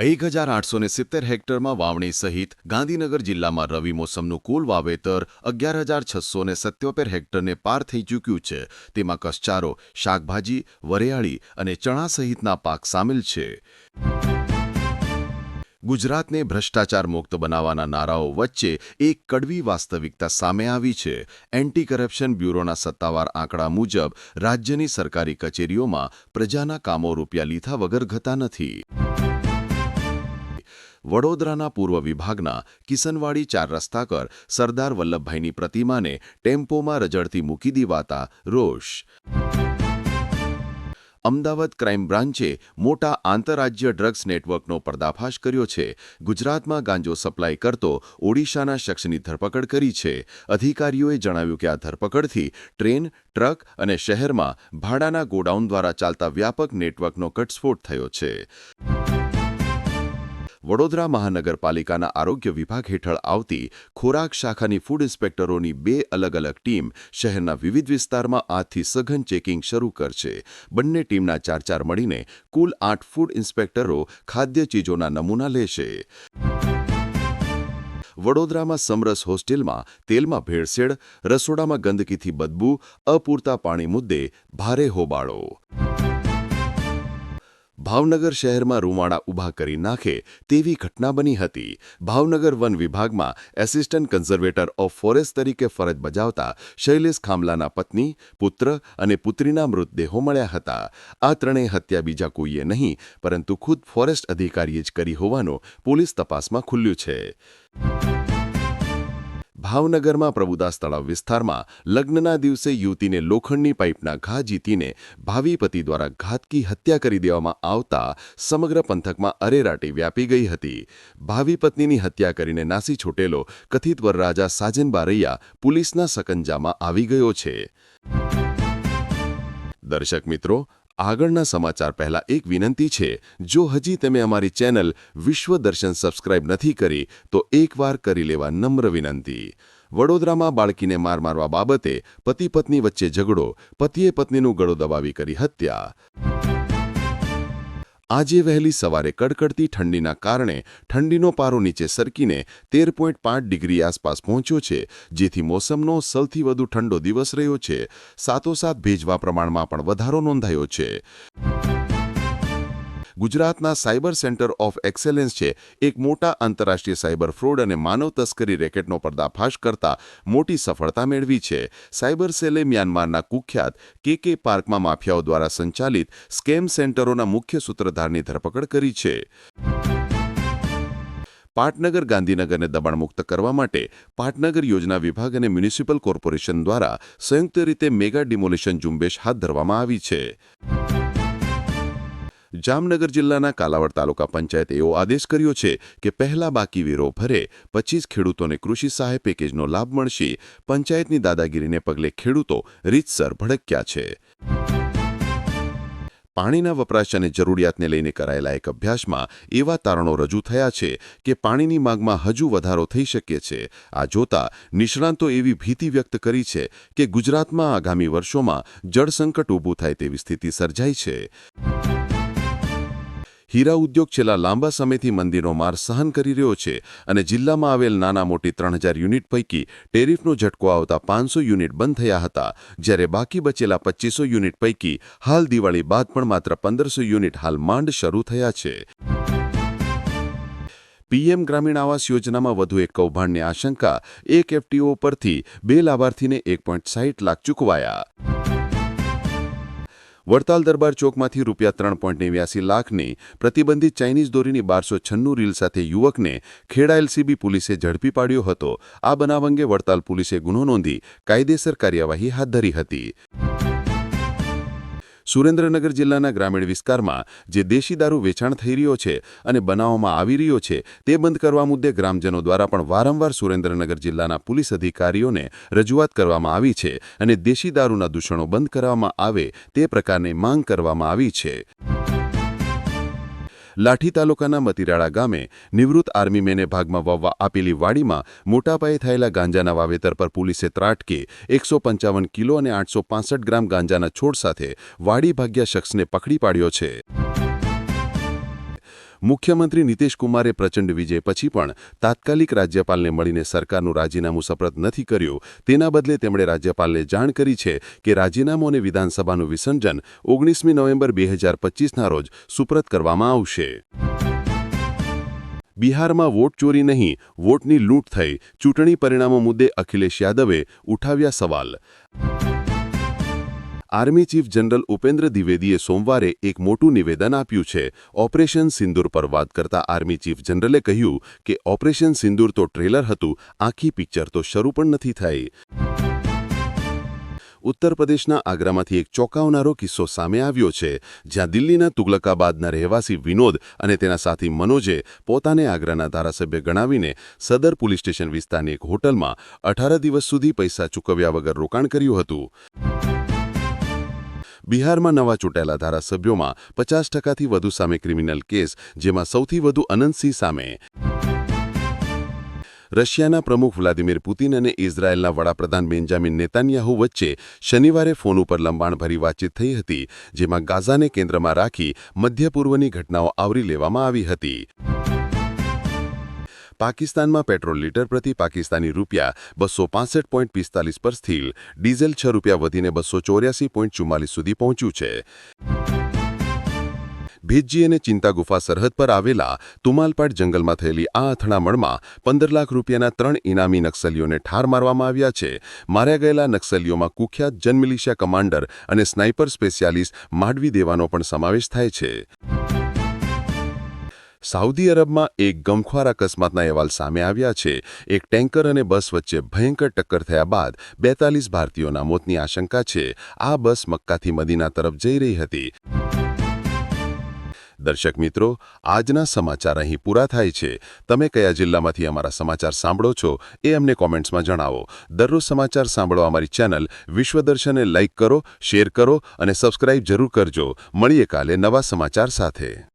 એક હજાર આઠસો સિત્તેર હેક્ટરમાં વાવણી સહિત ગાંધીનગર જિલ્લામાં રવિ મોસમનું કુલ વાવેતર અગિયાર હજાર છસો ને સત્યોતેર હેક્ટરને પાર થઈ ચૂક્યું છે. તેમાં કસચારો, શાકભાજી, વરિયાળી અને ચણા સહિતના પાક સામેલ છે. ગુજરાતને ભ્રષ્ટાચાર મુક્ત બનાવવાના નારાઓ વચ્ચે એક કડવી વાસ્તવિકતા સામે આવી છે. એન્ટી કરપ્શન બ્યુરોના સત્તાવાર આંકડા મુજબ રાજ્યની સરકારી કચેરીઓમાં પ્રજાના કામો રૂપિયા લીધા વગર ઘતા નથી. વડોદરાના પૂર્વ વિભાગના કિસનવાડી ચાર રસ્તા પર સરદાર વલ્લભભાઈની પ્રતિમાને ટેમ્પોમાં રજડતી મૂકી દેવાતા રોષ. અમદાવાદ ક્રાઇમ બ્રાન્ચે મોટા આંતરરાજ્ય ડ્રગ્સ નેટવર્કનો પર્દાફાશ કર્યો છે. ગુજરાતમાં ગાંજો સપ્લાય કરતો ઓડિશાના શખ્સની ધરપકડ કરી છે. અધિકારીઓએ જણાવ્યું કે આ ધરપકડથી ટ્રેન, ટ્રક અને શહેરમાં ભાડાના ગોડાઉન દ્વારા ચાલતા વ્યાપક નેટવર્કનો ઘટસ્ફોટ થયો છે. વડોદરા મહાનગરપાલિકાના આરોગ્ય વિભાગ હેઠળ આવતી ખોરાક શાખાની ફૂડ ઇન્સ્પેક્ટરોની બે અલગ અલગ ટીમ શહેરના વિવિધ વિસ્તારમાં આજથી સઘન ચેકિંગ શરૂ કરશે. બંને ટીમના ચાર ચાર મળીને કુલ આઠ ફૂડ ઇન્સ્પેક્ટરો ખાદ્ય ચીજોના નમૂના લેશે. વડોદરામાં સમરસ હોસ્ટેલમાં તેલમાં ભેળસેળ, રસોડામાં ગંદકીથી બદબૂ, અપૂરતા પાણી મુદ્દે ભારે હોબાળો. ભાવનગર શહેરમાં રૂમાળા ઊભા કરી નાખે તેવી ઘટના બની હતી. ભાવનગર વન વિભાગમાં એસિસ્ટન્ટ કન્ઝર્વેટર ઓફ ફોરેસ્ટ તરીકે ફરજ બજાવતા શૈલેષ ખામલાના પત્ની, પુત્ર અને પુત્રીના મૃતદેહો મળ્યા હતા. આ ત્રણેય હત્યા બીજા કોઈએ નહીં, પરંતુ ખુદ ફોરેસ્ટ અધિકારીએ જ કરી હોવાનું પોલીસ તપાસમાં ખુલ્યું છે. ભાવનગરમાં પ્રભુદાસ તળાવ વિસ્તારમાં લગ્નના દિવસે યુવતીને લોખંડની પાઇપના ઘા જીતીને ભાવિ પતિ દ્વારા ઘાતકી હત્યા કરી દેવામાં આવતા સમગ્ર પંથકમાં અરેરાટી વ્યાપી ગઈ હતી. ભાવિ પત્નીની હત્યા કરીને નાસી છૂટેલો કથિત વરરાજા સાજન બારૈયા પોલીસના સકંજામાં આવી ગયો છે. દર્શક મિત્રો આગળના સમાચાર પહેલા એક વિનંતી છે. જો હજી તમે અમારી ચેનલ વિશ્વ દર્શન સબસ્ક્રાઇબ નથી કરી, તો એકવાર કરી લેવા નમ્ર વિનંતી. વડોદરામાં બાળકીને માર મારવા બાબતે પતિ પત્ની વચ્ચે ઝઘડો, પતિએ પત્નીનું ગળો દબાવી કરી હત્યા. આજે વહેલી સવારે કડકડતી ઠંડીના કારણે ઠંડીનો પારો નીચે સરકીને તેર ડિગ્રી આસપાસ પહોંચ્યો છે, જેથી મોસમનો સૌથી વધુ ઠંડો દિવસ રહ્યો છે. સાથોસાથ ભેજવા પ્રમાણમાં પણ વધારો નોંધાયો છે. ગુજરાતના સાયબર સેન્ટર ઓફ એક્સેલન્સ છે. એક મોટા આંતરરાષ્ટ્રીય સાયબર ફ્રોડ અને માનવ તસ્કરી રેકેટનો પર્દાફાશ કરતા મોટી સફળતા મેળવી છે. સાયબર સેલે મ્યાનમારના કુખ્યાત કે કે પાર્કમાં માફિયાઓ દ્વારા સંચાલિત સ્કેમ સેન્ટરોના મુખ્ય સૂત્રધારની ધરપકડ કરી છે. પાટનગર ગાંધીનગરને દબાણમુક્ત કરવા માટે પાટનગર યોજના વિભાગ અને મ્યુનિસિપલ કોર્પોરેશન દ્વારા સંયુક્ત રીતે મેગા ડિમોલિશન ઝુંબેશ હાથ ધરવામાં આવી છે. જામનગર જિલ્લાના કાલાવડ તાલુકા પંચાયતે એવો આદેશ કર્યો છે કે પહેલા બાકી વેરો ભરે, પચીસ ખેડૂતોને કૃષિ સહાય પેકેજનો લાભ મળશે. પંચાયતની દાદાગીરીને પગલે ખેડૂતો રીતસર ભડક્યા છે. પાણીના વપરાશ અને જરૂરિયાતને લઈને કરાયેલા એક અભ્યાસમાં એવા તારણો રજૂ થયા છે કે પાણીની માંગમાં હજુ વધારો થઈ શકે છે. આ જોતા નિષ્ણાંતો એવી ભીતિ વ્યક્ત કરી છે કે ગુજરાતમાં આગામી વર્ષોમાં જળસંકટ ઊભું થાય તેવી સ્થિતિ સર્જાઈ છે. હીરા ઉદ્યોગ છેલ્લા લાંબા સમયથી મંદીનો માર સહન કરી રહ્યો છે અને જિલ્લામાં આવેલ નાના મોટી ત્રણ યુનિટ પૈકી ટેરિફનો ઝટકો આવતા પાંચસો યુનિટ બંધ થયા હતા, જ્યારે બાકી બચેલા પચીસો યુનિટ પૈકી હાલ દિવાળી બાદ પણ માત્ર પંદરસો યુનિટ હાલ માંડ શરૂ થયા છે. પીએમ ગ્રામીણ આવાસ યોજનામાં વધુ એક કૌભાંડની આશંકા, એક એફટીઓ પરથી બે લાભાર્થીને એક લાખ ચૂકવાયા. વડતાલ દરબાર ચોકમાંથી રૂપિયા ત્રણ પોઈન્ટ નેવ્યાસી લાખની પ્રતિબંધિત ચાઇનીઝ દોરીની બારસો છન્નું રીલ સાથે યુવકને ખેડા એલસીબી પોલીસે ઝડપી પાડ્યો હતો. આ બનાવ અંગે વડતાલ પોલીસે ગુનો નોંધી કાયદેસર કાર્યવાહી હાથ ધરી હતી. સુરેન્દ્રનગર જિલ્લાના ગ્રામીણ વિસ્તારમાં જે દેશી દારૂ વેચાણ થઈ રહ્યો છે અને બનાવવામાં આવી રહ્યો છે તે બંધ કરવા મુદ્દે ગ્રામજનો દ્વારા પણ વારંવાર સુરેન્દ્રનગર જિલ્લાના પોલીસ અધિકારીઓને રજૂઆત કરવામાં આવી છે અને દેશી દારૂના દૂષણો બંધ કરવામાં આવે તે પ્રકારની માંગ કરવામાં આવી છે. લાઠી તાલુકાના મતિરાળા ગામે નિવૃત્ત આર્મીમેને ભાગમાં વાવવા આપેલી વાડીમાં મોટાપાયે થયેલા ગાંજાના વાવેતર પર પોલીસે ત્રાટકે એકસો કિલો અને આઠસો ગ્રામ ગાંજાના છોડ સાથે વાડી ભાગ્યા શખ્સને પકડી પાડ્યો છે. મુખ્યમંત્રી નીતિશ કુમારે પ્રચંડ વિજય પછી પણ તાત્કાલિક રાજ્યપાલને મળીને સરકારનું રાજીનામું સપ્રત નથી કર્યું. તેના બદલે તેમણે રાજ્યપાલને જાણ કરી છે કે રાજીનામું અને વિધાનસભાનું વિસર્જન ઓગણીસમી નવેમ્બર બે હજાર પચીસના રોજ સુપ્રત કરવામાં આવશે. બિહારમાં વોટ ચોરી નહીં, વોટની લૂંટ થઈ. ચૂંટણી પરિણામો મુદ્દે અખિલેશ યાદવે ઉઠાવ્યા સવાલ. આર્મી ચીફ જનરલ ઉપેન્દ્ર દ્વિવેદીએ સોમવારે એક મોટું નિવેદન આપ્યું છે. ઓપરેશન સિંદૂર પર વાત કરતા આર્મી ચીફ જનરલે કહ્યું કે ઓપરેશન સિંદૂર તો ટ્રેલર હતું, આખી પિક્ચર તો શરૂ પણ નથી થઈ. ઉત્તર પ્રદેશના આગ્રામાંથી એક ચોંકાવનારો કિસ્સો સામે આવ્યો છે. જ્યાં દિલ્હીના તુગલકાબાદના રહેવાસી વિનોદ અને તેના સાથી મનોજે પોતાને આગ્રાના ધારાસભ્ય ગણાવીને સદર પોલીસ સ્ટેશન વિસ્તારની એક હોટલમાં અઢાર દિવસ સુધી પૈસા ચૂકવ્યા વગર રોકાણ કર્યું હતું. બિહારમાં નવા ચૂંટાયેલા ધારાસભ્યોમાં પચાસ ટકાથી વધુ સામે ક્રિમિનલ કેસ, જેમાં સૌથી વધુ અનંતસિંહ સામે. રશિયાના પ્રમુખ વ્લાદિમીર પુતિન અને ઇઝરાયેલના વડાપ્રધાન બેન્જામિન નેતાન્યાહુ વચ્ચે શનિવારે ફોન ઉપર લંબાણભરી વાતચીત થઈ હતી, જેમાં ગાઝાને કેન્દ્રમાં રાખી મધ્ય પૂર્વની ઘટનાઓ આવરી લેવામાં આવી હતી. પાકિસ્તાનમાં પેટ્રોલ લીટર પ્રતિ પાકિસ્તાની રૂપિયા બસો પોઈન્ટ પિસ્તાલીસ પર સ્થિર ડીઝલ છ રૂપિયા વધીને બસો ચોર્યાસી પોઈન્ટ ચુમ્માલીસ સુધી પહોંચ્યું છે. ભેજજી અને ચિંતા ગુફા સરહદ પર આવેલા તુમાલપાટ જંગલમાં થયેલી આ અથડામણમાં પંદર લાખ રૂપિયાના ત્રણ ઇનામી નક્સલીઓને ઠાર મારવામાં આવ્યા છે. માર્યા ગયેલા નક્સલીઓમાં કુખ્યાત જનમિલિશિયા કમાન્ડર અને સ્નાઇપર સ્પેશિયાલિસ્ટ માંડવી દેવાનો પણ સમાવેશ થાય છે. સાઉદી અરબમાં એક ગમખ્વાર અકસ્માતના અહેવાલ સામે આવ્યા છે. એક ટેન્કર અને બસ વચ્ચે ભયંકર ટક્કર થયા બાદ બેતાલીસ ભારતીયોના મોતની આશંકા છે. આ બસ મક્કાથી મદીના તરફ જઈ રહી હતી. દર્શક મિત્રો, આજના સમાચાર અહીં પૂરા થાય છે. તમે કયા જિલ્લામાંથી અમારા સમાચાર સાંભળો છો એ અમને કોમેન્ટ્સમાં જણાવો. દરરોજ સમાચાર સાંભળવા અમારી ચેનલ વિશ્વદર્શનને લાઇક કરો, શેર કરો અને સબસ્ક્રાઇબ જરૂર કરજો. મળીએ કાલે નવા સમાચાર સાથે.